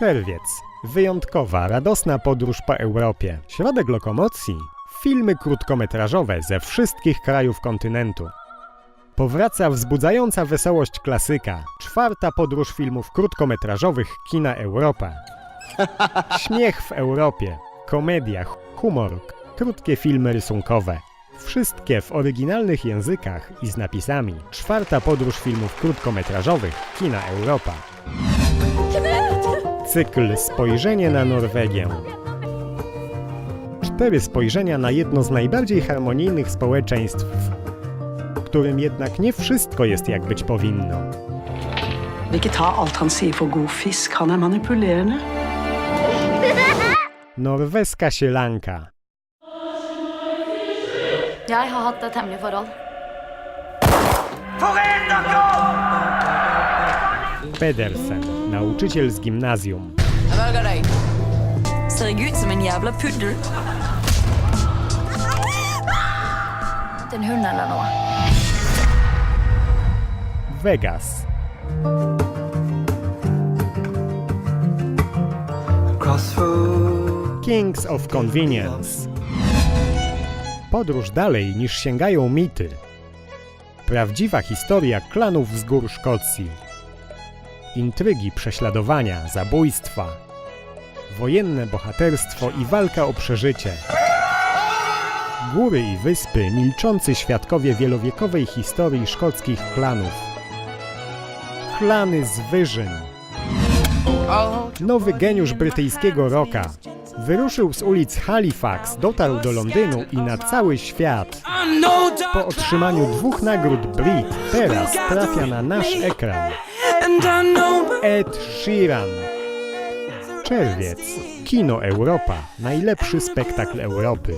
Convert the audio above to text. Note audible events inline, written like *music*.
Czerwiec. Wyjątkowa, radosna podróż po Europie. Środek lokomocji. Filmy krótkometrażowe ze wszystkich krajów kontynentu. Powraca wzbudzająca wesołość klasyka. Czwarta podróż filmów krótkometrażowych Kina Europa. Śmiech w Europie. Komedia, humor, krótkie filmy rysunkowe. Wszystkie w oryginalnych językach i z napisami. Czwarta podróż filmów krótkometrażowych Kina Europa. Cykl Spojrzenie na Norwegię. Cztery spojrzenia na jedno z najbardziej harmonijnych społeczeństw, w którym jednak nie wszystko jest jak być powinno. Ikke ta alt han sier for god fisk. Han er manipulerende. *laughs* Norweska sielanka. Jeg har hatt et hemmelig forhold. Pedersen, nauczyciel z gimnazjum. Er eller noe. Vegas. Kings of Convenience. Podróż dalej niż sięgają mity. Prawdziwa historia klanów z gór Szkocji. Intrygi, prześladowania, zabójstwa. Wojenne bohaterstwo i walka o przeżycie. Góry i wyspy, milczący świadkowie wielowiekowej historii szkockich klanów. Klany z wyżyn. Nowy geniusz brytyjskiego rocka. Wyruszył z ulic Halifax, dotarł do Londynu i na cały świat. Po otrzymaniu dwóch nagród Brit, teraz trafia na nasz ekran. Ed Sheeran. Czerwiec. Kino Europa. Najlepszy spektakl Europy.